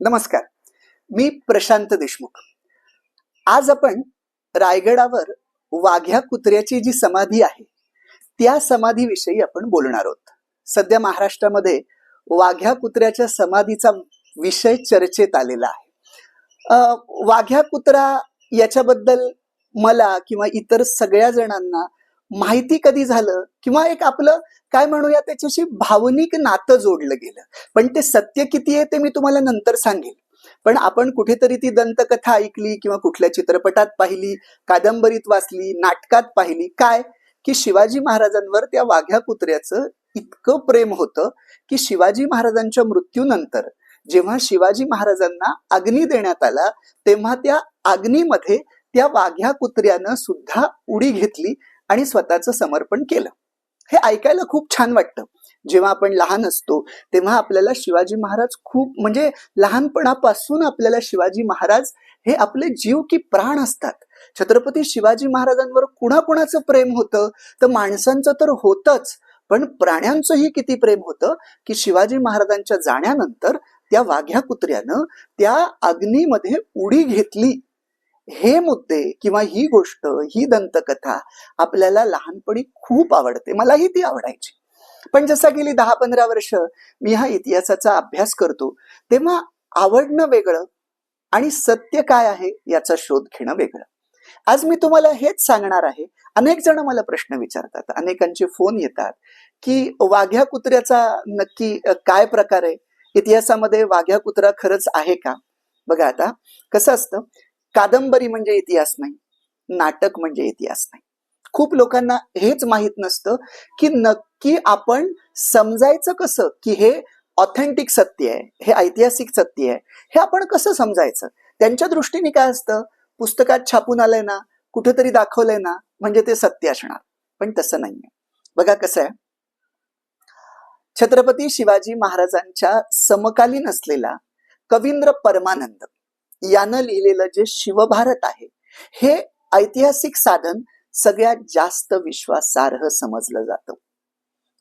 नमस्कार. मी प्रशांत देशमुख. आज आपण रायगडावर वाघ्या कुत्र्याची जी समाधी आहे त्या समाधीविषयी आपण बोलणार आहोत. सध्या महाराष्ट्रामध्ये वाघ्या कुत्र्याच्या समाधीचा विषय चर्चेत आलेला आहे. वाघ्या कुत्रा याच्याबद्दल मला किंवा इतर सगळ्या जणांना माहिती कधी झालं किंवा एक आपलं काय म्हणूया त्याच्याशी भावनिक नातं जोडलं गेलं. पण ते सत्य किती आहे ते मी तुम्हाला नंतर सांगेन. पण आपण कुठेतरी ती दंतकथा ऐकली किंवा कुठल्या चित्रपटात पाहिली कादंबरीत वाचली नाटकात पाहिली काय? की शिवाजी महाराजांवर त्या वाघ्या कुत्र्याचं इतकं प्रेम होतं की शिवाजी महाराजांच्या मृत्यूनंतर जेव्हा शिवाजी महाराजांना अग्नी देण्यात आला तेव्हा त्या अग्नीमध्ये त्या वाघ्या कुत्र्यानं सुद्धा उडी घेतली आणि स्वतःचं समर्पण केलं. हे ऐकायला खूप छान वाटतं. जेव्हा आपण लहान असतो तेव्हा आपल्याला शिवाजी महाराज खूप म्हणजे लहानपणापासून आपल्याला शिवाजी महाराज हे आपले जीव की प्राण असतात. छत्रपती शिवाजी महाराजांवर कुणाकुणाचं प्रेम होतं? तर माणसांचं तर होतच पण प्राण्यांचंही किती प्रेम होतं की शिवाजी महाराजांच्या जाण्यानंतर त्या वाघ्या कुत्र्यानं त्या अग्नीमध्ये उडी घेतली. हे मुद्दे किंवा ही गोष्ट ही दंतकथा आपल्याला लहानपणी खूप आवडते. मलाही ती आवडायची. पण जसं गेली दहा पंधरा वर्ष मी हा इतिहासाचा अभ्यास करतो तेव्हा आवडणं वेगळं आणि सत्य काय आहे याचा शोध घेणं वेगळं. आज मी तुम्हाला हेच सांगणार आहे. अनेक जण मला प्रश्न विचारतात. अनेकांचे फोन येतात की वाघ्या कुत्र्याचा नक्की काय प्रकार आहे? इतिहासामध्ये वाघ्या कुत्रा खरंच आहे का? बघा आता कसं असतं? कादंबरी म्हणजे इतिहास नाही नाटक म्हणजे इतिहास नाही. खूप लोकांना हेच माहीत नसतं की नक्की आपण समजायचं कसं की हे ऑथेंटिक सत्य आहे हे ऐतिहासिक सत्य आहे हे आपण कसं समजायचं? त्यांच्या दृष्टीने काय असतं? पुस्तकात छापून आलंय ना कुठेतरी दाखवलंय ना म्हणजे ते सत्य असणार. पण तसं नाहीये. बघा कसं आहे. छत्रपती शिवाजी महाराजांच्या समकालीन असलेला कवींद्र परमानंद यानं लिहिलेलं जे शिवभारत आहे हे ऐतिहासिक साधन सगळ्यात जास्त विश्वासार्ह समजलं जातं.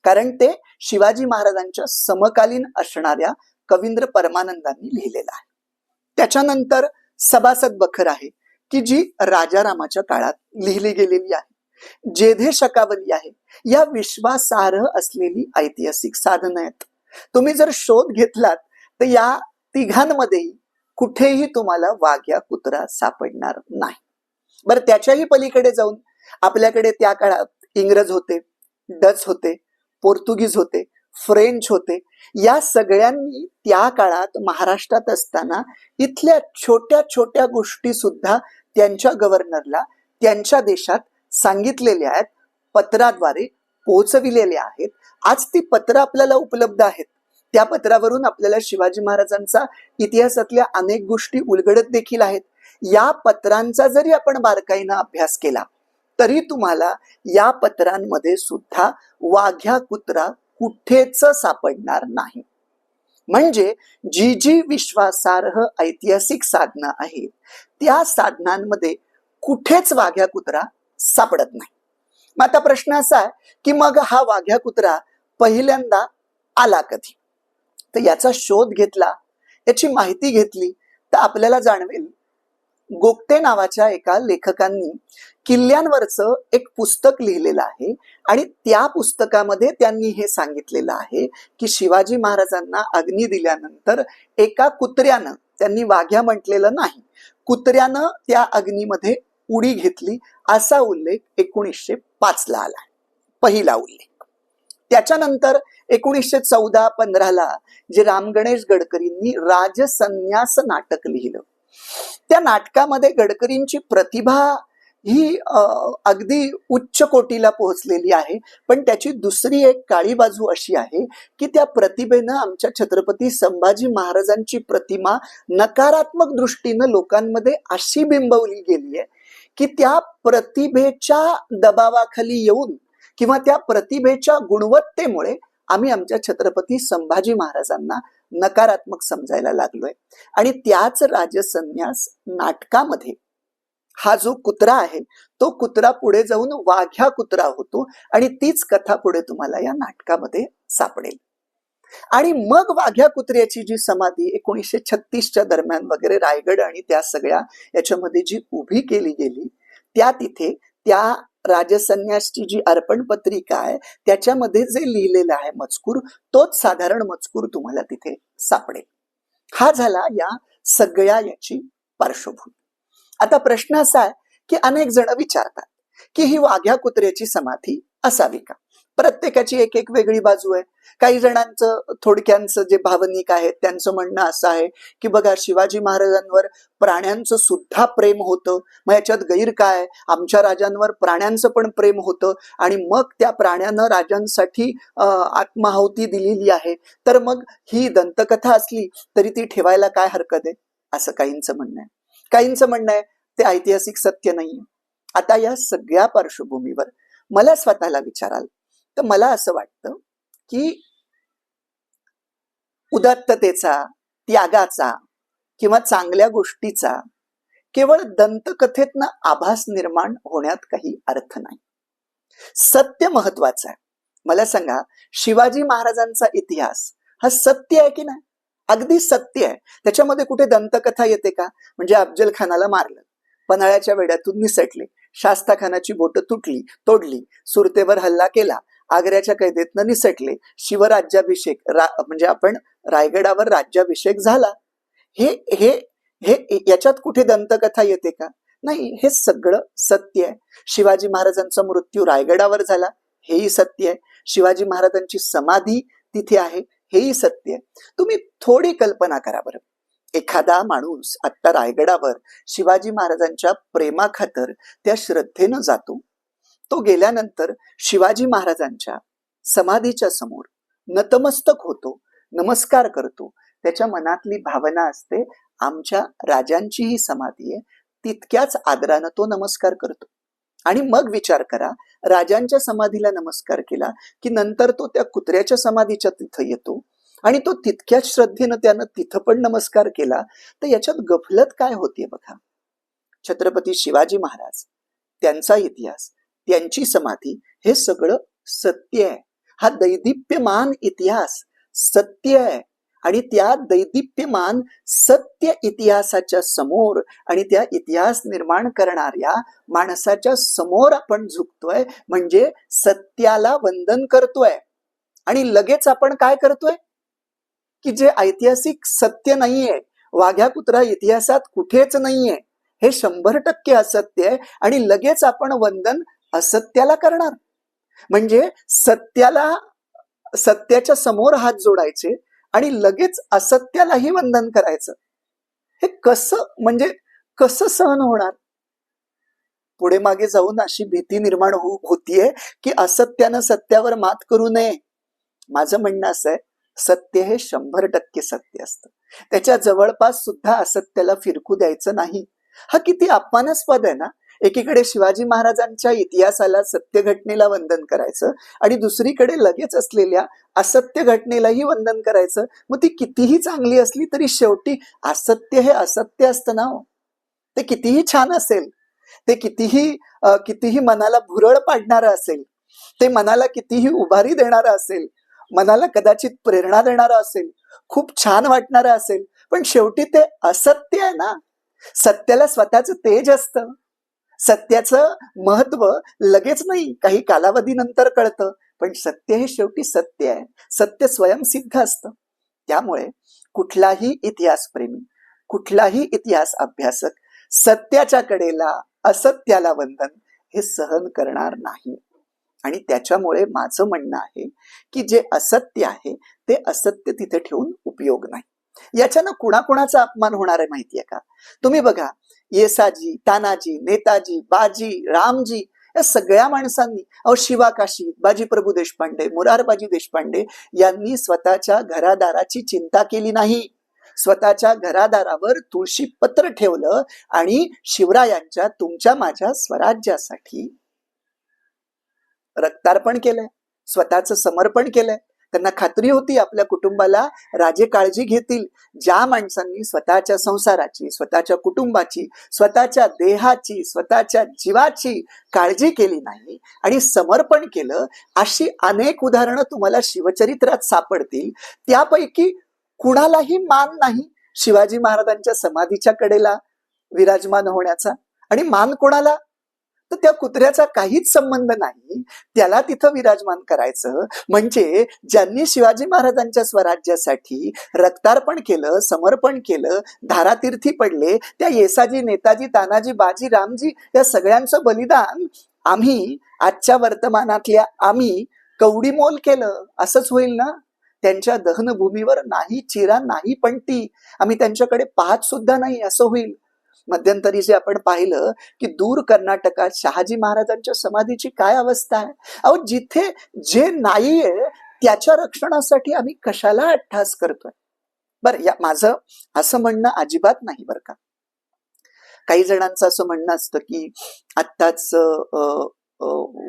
कारण ते शिवाजी महाराजांच्या समकालीन असणाऱ्या कवींद्र परमानंदांनी लिहिलेलं आहे. त्याच्यानंतर सभासद बखर आहे की जी राजारामाच्या काळात लिहिली गेलेली आहे. जेधे शकावली आहे या विश्वासार्ह असलेली ऐतिहासिक साधनं आहेत. तुम्ही जर शोध घेतलात तर या तिघांमध्येही कुठेही तुम्हाला वाघ्या कुत्रा सापडणार नाही. बरं त्याच्याही पलीकडे जाऊन आपल्याकडे त्या काळात इंग्रज होते डच होते पोर्तुगीज होते फ्रेंच होते या सगळ्यांनी त्या काळात महाराष्ट्रात असताना इथल्या छोट्या छोट्या गोष्टी सुद्धा त्यांच्या गव्हर्नरला त्यांच्या देशात सांगितलेल्या आहेत पत्राद्वारे पोहोचविलेल्या आहेत. आज ती पत्र आपल्याला उपलब्ध आहेत. त्या पत्रावरून आपल्याला शिवाजी महाराजांचा इतिहासातल्या अनेक गोष्टी उलगडत देखील आहेत. या पत्रांचा जरी आपण बारकाईनं अभ्यास केला तरी तुम्हाला या पत्रांमध्ये सुद्धा वाघ्या कुत्रा कुठेच सापडणार नाही. म्हणजे जी जी विश्वासार्ह ऐतिहासिक साधनं आहेत त्या साधनांमध्ये कुठेच वाघ्या कुत्रा सापडत नाही. मग आता प्रश्न असा आहे की मग हा वाघ्या कुत्रा पहिल्यांदा आला कधी? तर याचा शोध घेतला याची माहिती घेतली तर आपल्याला जाणवेल. गोगटे नावाच्या एका लेखकांनी किल्ल्यांवरचं एक पुस्तक लिहिलेलं आहे आणि त्या पुस्तकामध्ये त्यांनी हे सांगितलेलं आहे की शिवाजी महाराजांना अग्नी दिल्यानंतर एका कुत्र्यानं त्यांनी वाघ्या म्हटलेलं नाही कुत्र्यानं त्या अग्नीमध्ये उडी घेतली असा उल्लेख एकोणीसशे पाचला आला पहिला उल्लेख. त्याच्यानंतर एकोणीसशे चौदा पंधराला जे राम गणेश गडकरींनी राजसन्यास नाटक लिहिलं. त्या नाटकामध्ये गडकरींची प्रतिभा ही अं, अगदी उच्च कोटीला पोहोचलेली आहे. पण त्याची दुसरी एक काळी बाजू अशी आहे की त्या प्रतिभेनं आमच्या छत्रपती संभाजी महाराजांची प्रतिमा नकारात्मक दृष्टीनं लोकांमध्ये अशी बिंबवली गेली आहे की त्या प्रतिभेच्या दबावाखाली येऊन किंवा त्या प्रतिभेच्या गुणवत्तेमुळे आम्ही आमच्या छत्रपती संभाजी महाराजांना नकारात्मक समजायला लागलोय. आणि त्याच राजसन्यास नाटकामध्ये हा जो कुत्रा आहे तो कुत्रा पुढे जाऊन वाघ्या कुत्रा होतो आणि तीच कथा पुढे तुम्हाला या नाटकामध्ये सापडेल. आणि मग वाघ्या कुत्र्याची जी समाधी एकोणीसशे छत्तीसच्या दरम्यान वगैरे रायगड आणि त्या सगळ्या याच्यामध्ये जी उभी केली गेली त्या तिथे त्या राजसन्यासची जी अर्पण पत्रिका आहे त्याच्यामध्ये जे लिहिलेलं आहे मजकूर तोच साधारण मजकूर तुम्हाला तिथे सापडेल. हा झाला या सगळ्या याची पार्श्वभूमी. आता प्रश्न असा आहे की अनेक जण विचारतात की ही वाघ्या कुत्र्याची समाधी असावी का? प्रत्येकाची एक एक वेगळी बाजू आहे. काही जणांचं थोडक्यांचं जे भावनिक आहे त्यांचं म्हणणं असं आहे की बघा शिवाजी महाराजांवर प्राण्यांचं सुद्धा प्रेम होतं. मग याच्यात गैर काय? आमच्या राजांवर प्राण्यांचं पण प्रेम होतं आणि मग त्या प्राण्यानं राजांसाठी आत्माहुती दिलेली आहे. तर मग ही दंतकथा असली तरी ती ठेवायला काय हरकत आहे? असं काहींचं म्हणणं आहे. काहींचं म्हणणं आहे ते ऐतिहासिक सत्य नाहीये. आता या सगळ्या पार्श्वभूमीवर मला स्वतःला विचाराल तर मला असं वाटतं की उदात्ततेचा त्यागाचा किंवा चांगल्या गोष्टीचा केवळ दंतकथेतनं आभास निर्माण होण्यात काही अर्थ नाही. सत्य महत्वाचं आहे. मला सांगा शिवाजी महाराजांचा इतिहास हा सत्य आहे की नाही? अगदी सत्य आहे. त्याच्यामध्ये कुठे दंतकथा येते का? म्हणजे अफजल खानाला मारलं. पन्हाळ्याच्या वेड्यातून निसटले. शास्ता खानाची बोट तुटली तोडली. सुरतेवर हल्ला केला. आग्र्याच्या कैदेतनं निसटले. शिवराज्याभिषेक रा म्हणजे आपण रायगडावर राज्याभिषेक झाला. हे हे हे याच्यात कुठे दंतकथा येते का? नाही हे सगळं सत्य आहे. शिवाजी महाराजांचा मृत्यू रायगडावर झाला. हेही सत्य आहे. शिवाजी महाराजांची समाधी तिथे आहे. हेही सत्य आहे. तुम्ही थोडी कल्पना करा बरं. एखादा माणूस आत्ता रायगडावर शिवाजी महाराजांच्या प्रेमाखातर त्या श्रद्धेनं जातो. तो गेल्यानंतर शिवाजी महाराजांच्या समाधीच्या समोर नतमस्तक होतो नमस्कार करतो. त्याच्या मनातली भावना असते आमच्या राजांची ही समाधी आहे तितक्याच आदरानं तो नमस्कार करतो. आणि मग विचार करा राजांच्या समाधीला नमस्कार केला की नंतर तो त्या कुत्र्याच्या समाधीच्या तिथं येतो आणि तो तितक्याच श्रद्धेनं त्यानं तिथं पण नमस्कार केला. तर याच्यात गफलत काय होतीये बघा. छत्रपती शिवाजी महाराज त्यांचा इतिहास त्यांची समाधी हे सगळं सत्य आहे. हा दैदिप्यमान इतिहास सत्य आहे. आणि त्या दैदिप्यमान सत्य इतिहासाच्या समोर आणि त्या इतिहास निर्माण करणाऱ्या माणसाच्या समोर आपण झुकतोय म्हणजे सत्याला वंदन करतोय. आणि लगेच आपण काय करतोय? की जे ऐतिहासिक सत्य नाहीये वाघ्या कुत्रा इतिहासात कुठेच नाहीये हे शंभर टक्के असत्य आहे. आणि लगेच आपण वंदन असत्याला करणार. म्हणजे सत्याला सत्याच्या समोर हात जोडायचे आणि लगेच असत्यालाही वंदन करायचं. हे कसं म्हणजे कसं सहन होणार? पुढे मागे जाऊन अशी भीती निर्माण हो होतीये की असत्यानं सत्यावर मात करू नये. माझं म्हणणं असं आहे सत्य हे शंभर टक्के सत्य असतं. त्याच्या जवळपास सुद्धा असत्याला फिरकू द्यायचं नाही. हा किती अपमानास्पद आहे ना? एकीकडे शिवाजी महाराजांच्या इतिहासाला सत्य घटनेला वंदन करायचं आणि दुसरीकडे लगेच असलेल्या असत्य घटनेलाही वंदन करायचं. मग ती कितीही चांगली असली तरी शेवटी असत्य हे असत्य असतं ना हो. ते कितीही छान असेल ते कितीही कितीही मनाला भुरळ पाडणारं असेल ते मनाला कितीही उभारी देणारं असेल मनाला कदाचित प्रेरणा देणारं असेल खूप छान वाटणारं असेल पण शेवटी ते असत्य आहे ना. सत्याला स्वतःचं तेज असतं. सत्याचं महत्त्व लगेच नाही काही कालावधीनंतर कळतं. पण सत्य हे शेवटी सत्य आहे. सत्य स्वयंसिद्ध असतं. त्यामुळे कुठलाही इतिहासप्रेमी कुठलाही इतिहास अभ्यासक सत्याच्या कडेला असत्याला वंदन हे सहन करणार नाही. आणि त्याच्यामुळे माझं म्हणणं आहे की जे असत्य आहे ते असत्य तिथे ठेवून उपयोग नाही. याच्यानं कुणाकुणाचा अपमान होणार आहे माहितीये का? तुम्ही बघा येसाजी तानाजी नेताजी बाजी रामजी या सगळ्या माणसांनी अहो शिवा काशी बाजी प्रभू देशपांडे मुरारबाजी देशपांडे यांनी स्वतःच्या घरादाराची चिंता केली नाही. स्वतःच्या घरादारावर तुळशी पत्र ठेवलं आणि शिवरायांच्या तुमच्या माझ्या स्वराज्यासाठी रक्तार्पण केलंय. स्वतःचं समर्पण केलंय. त्यांना खात्री होती आपल्या कुटुंबाला राजे काळजी घेतील. ज्या माणसांनी स्वतःच्या संसाराची स्वतःच्या कुटुंबाची स्वतःच्या देहाची स्वतःच्या जीवाची काळजी केली नाही आणि समर्पण केलं अशी अनेक उदाहरणं तुम्हाला शिवचरित्रात सापडतील. त्यापैकी कुणालाही मान नाही शिवाजी महाराजांच्या समाधीच्या कडेला विराजमान होण्याचा. आणि मान कोणाला? तर त्या कुत्र्याचा काहीच संबंध नाही. त्याला तिथं विराजमान करायचं. म्हणजे ज्यांनी शिवाजी महाराजांच्या स्वराज्यासाठी रक्तार्पण केलं समर्पण केलं धारातीर्थी पडले त्या येसाजी नेताजी तानाजी बाजी रामजी या सगळ्यांचं बलिदान आम्ही आजच्या वर्तमानातल्या आम्ही कवडीमोल केलं. असंच होईल ना? त्यांच्या दहनभूमीवर नाही चिरा नाही पण ती आम्ही त्यांच्याकडे पाहत सुद्धा नाही असं होईल. मध्यंतरी जे आपण पाहिलं की दूर कर्नाटकात शहाजी महाराजांच्या समाधीची काय अवस्था आहे? अहो जिथे जे नाहीये त्याच्या रक्षणासाठी आम्ही कशाला अट्टहास करतोय? बरं या माझं असं म्हणणं अजिबात नाही बरं का. काही जणांचं असं म्हणणं असतं की आत्ताच अं,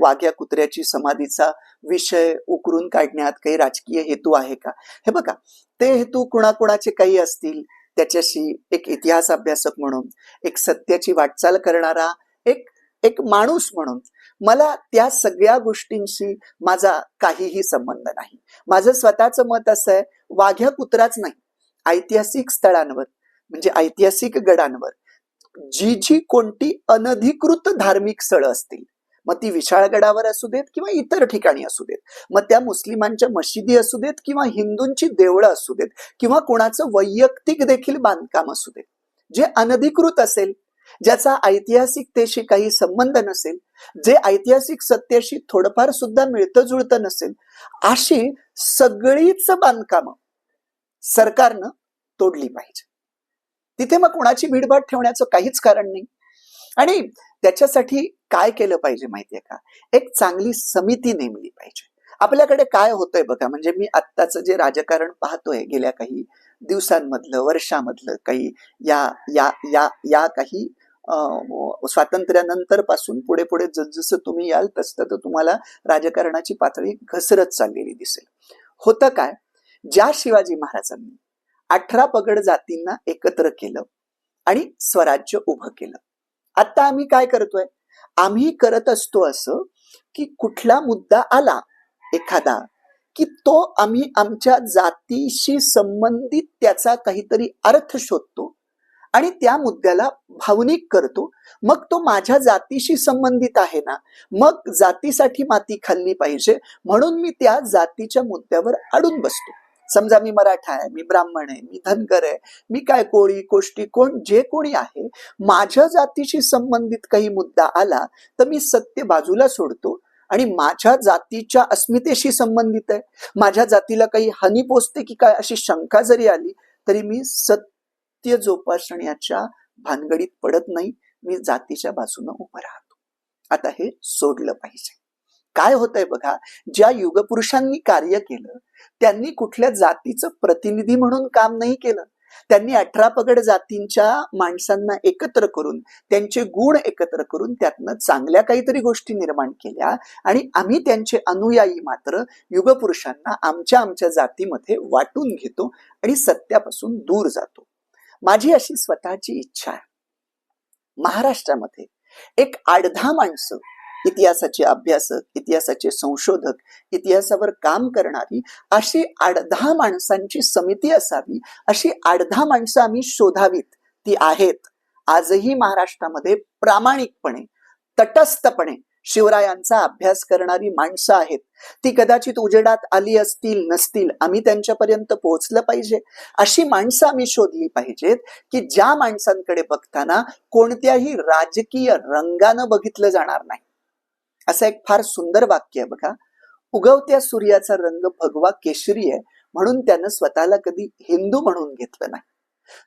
वाघ्या कुत्र्याची समाधीचा विषय उकरून काढण्यात काही राजकीय हेतू आहे का? हे बघा ते हेतू कुणाकुणाचे काही असतील? त्याच्याशी एक इतिहास अभ्यासक म्हणून एक सत्याची वाटचाल करणारा एक एक माणूस म्हणून मला त्या सगळ्या गोष्टींशी माझा काहीही संबंध नाही. माझं स्वतःचं मत असं आहे वाघ्या कुत्राच नाही. ऐतिहासिक स्थळांवर म्हणजे ऐतिहासिक गडांवर जी जी कोणती अनधिकृत धार्मिक स्थळं असतील मग ती विशाळगडावर असू देत किंवा इतर ठिकाणी असू देत. मग त्या मुस्लिमांच्या मशिदी असू देत किंवा हिंदूंची देवळं असू देत किंवा कोणाचं वैयक्तिक देखील बांधकाम असू देत. जे अनधिकृत असेल ज्याचा ऐतिहासिकतेशी काही संबंध नसेल जे ऐतिहासिक सत्याशी थोडंफार सुद्धा मिळतं जुळतं नसेल अशी सगळीच बांधकामं सरकारनं तोडली पाहिजे. तिथे मग कुणाची भीडभाड ठेवण्याचं काहीच कारण नाही. आणि त्याच्यासाठी काय केलं पाहिजे माहितीये का? एक चांगली समिती नेमली पाहिजे. आपल्याकडे काय होतंय बघा म्हणजे मी आत्ताचं जे राजकारण पाहतोय गेल्या काही दिवसांमधलं वर्षामधलं काही या या या या काही अं, स्वातंत्र्यानंतरपासून पुढे पुढे जसजसं तुम्ही याल तसं तर तुम्हाला राजकारणाची पातळी घसरत चाललेली दिसेल. होतं काय? ज्या शिवाजी महाराजांनी अठरा पगड जातींना एकत्र केलं आणि स्वराज्य उभं केलं आता आम्ही काय करतोय? आम्ही करत असतो असं की कुठला मुद्दा आला एखादा की तो आम्ही आमच्या जातीशी संबंधित त्याचा काहीतरी अर्थ शोधतो आणि त्या मुद्द्याला भावनिक करतो. मग तो माझ्या जातीशी संबंधित आहे ना मग जातीसाठी माती खाल्ली पाहिजे म्हणून मी त्या जातीच्या मुद्द्यावर अडून बसतो. समजा मी मराठा आहे मी ब्राह्मण आहे मी धनगर आहे मी काय कोळी कोष्टी कोण जे कोणी आहे माझ्या जातीशी संबंधित काही मुद्दा आला तर मी सत्य बाजूला सोडतो. आणि माझ्या जातीच्या अस्मितेशी संबंधित आहे. माझ्या जातीला काही हानी पोचते की काय अशी शंका जरी आली तरी मी सत्य जोपासण्याच्या भानगडीत पडत नाही. मी जातीच्या बाजूनं उभं राहतो. आता हे सोडलं पाहिजे. काय होतंय बघा ज्या युगपुरुषांनी कार्य केलं त्यांनी कुठल्या जातीचं प्रतिनिधी म्हणून काम नाही केलं. त्यांनी अठरा पगड जातींच्या माणसांना एकत्र करून त्यांचे गुण एकत्र करून त्यातनं चांगल्या काहीतरी गोष्टी निर्माण केल्या आणि आम्ही त्यांचे अनुयायी मात्र युगपुरुषांना आमच्या आमच्या जातीमध्ये वाटून घेतो आणि सत्यापासून दूर जातो. माझी अशी स्वतःची इच्छा आहे. महाराष्ट्रामध्ये एक आडधा माणसं इतिहासाचे अभ्यासक इतिहासाचे संशोधक इतिहासावर काम करणारी अशी आडधा माणसांची समिती असावी अशी आडधा माणसं आम्ही शोधावीत. ती आहेत. आजही महाराष्ट्रामध्ये प्रामाणिकपणे तटस्थपणे शिवरायांचा अभ्यास करणारी माणसं आहेत. ती कदाचित उजेडात आली असतील नसतील आम्ही त्यांच्यापर्यंत पोहोचलं पाहिजे. अशी माणसं आम्ही शोधली पाहिजेत की ज्या माणसांकडे बघताना कोणत्याही राजकीय रंगानं बघितलं जाणार नाही. असं एक फार सुंदर वाक्य आहे बघा. उगवत्या सूर्याचा रंग भगवा केशरी आहे म्हणून त्यानं स्वतःला कधी हिंदू म्हणून घेतलं नाही.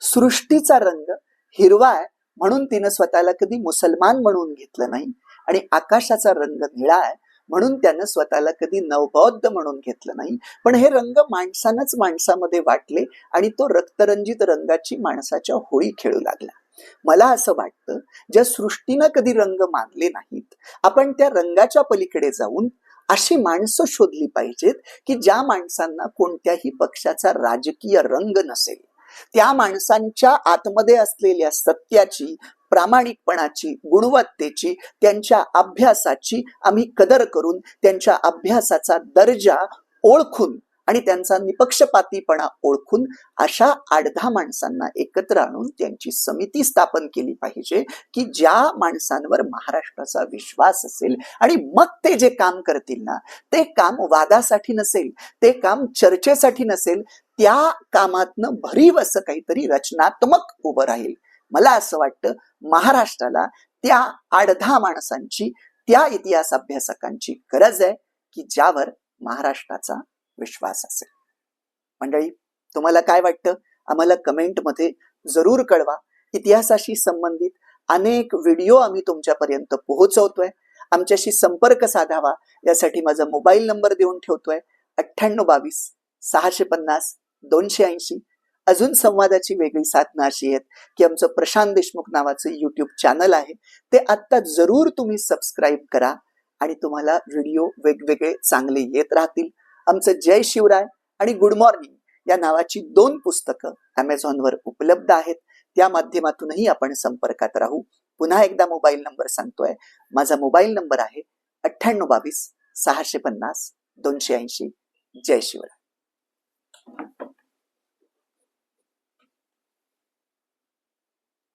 सृष्टीचा रंग हिरवा आहे म्हणून तिनं स्वतःला कधी मुसलमान म्हणून घेतलं नाही. आणि आकाशाचा रंग निळा आहे म्हणून त्यानं स्वतःला कधी नवबौद्ध म्हणून घेतलं नाही. पण हे रंग माणसानंच माणसामध्ये वाटले आणि तो रक्तरंजित रंगाची माणसाच्या होळी खेळू लागला. मला असं वाटतं ज्या सृष्टीनं कधी रंग मानले नाहीत आपण त्या रंगाच्या पलीकडे जाऊन अशी माणसं शोधली पाहिजेत की ज्या माणसांना कोणत्याही पक्षाचा राजकीय रंग नसेल. त्या माणसांच्या आतमध्ये असलेल्या सत्याची प्रामाणिकपणाची गुणवत्तेची त्यांच्या अभ्यासाची आम्ही कदर करून त्यांच्या अभ्यासाचा दर्जा ओळखून आणि त्यांचा निपक्षपातीपणा ओळखून अशा आडधा माणसांना एकत्र आणून त्यांची समिती स्थापन केली पाहिजे की ज्या माणसांवर महाराष्ट्राचा विश्वास असेल आणि मग ते जे काम करतील ना ते काम वादासाठी नसेल ते काम चर्चेसाठी नसेल त्या कामातनं भरीव असं काहीतरी रचनात्मक उभं राहील. मला असं वाटतं महाराष्ट्राला त्या आडधा माणसांची त्या इतिहास अभ्यासकांची गरज आहे की ज्यावर महाराष्ट्राचा विश्वास असेल. मंडळी तुम्हाला काय वाटतं? आम्हाला कमेंटमध्ये जरूर कळवा. इतिहासाशी संबंधित अनेक व्हिडिओ आम्ही तुमच्यापर्यंत पोहोचवतोय. आमच्याशी संपर्क साधावा. यासाठी माझा मोबाईल नंबर देऊन ठेवतोय अठ्ठ्याण्णव बावीस सहाशे पन्नास दोनशे ऐंशी. अजून संवादाची वेगळी साधनं अशी आहेत की आमचं प्रशांत देशमुख नावाचं यूट्यूब चॅनल आहे. ते आत्ता जरूर तुम्ही सबस्क्राईब करा आणि तुम्हाला व्हिडिओ वेगवेगळे चांगले येत राहतील. आमचं जय शिवराय आणि गुड मॉर्निंग या नावाची दोन पुस्तकं अमेझॉनवर उपलब्ध आहेत. त्या माध्यमातूनही आपण संपर्कात राहू. पुन्हा एकदा मोबाईल नंबर सांगतोय. माझा मोबाईल नंबर आहे अठ्ठ्याण्णव बावीस सहाशे पन्नास दोनशे ऐंशी. जय शिवराय.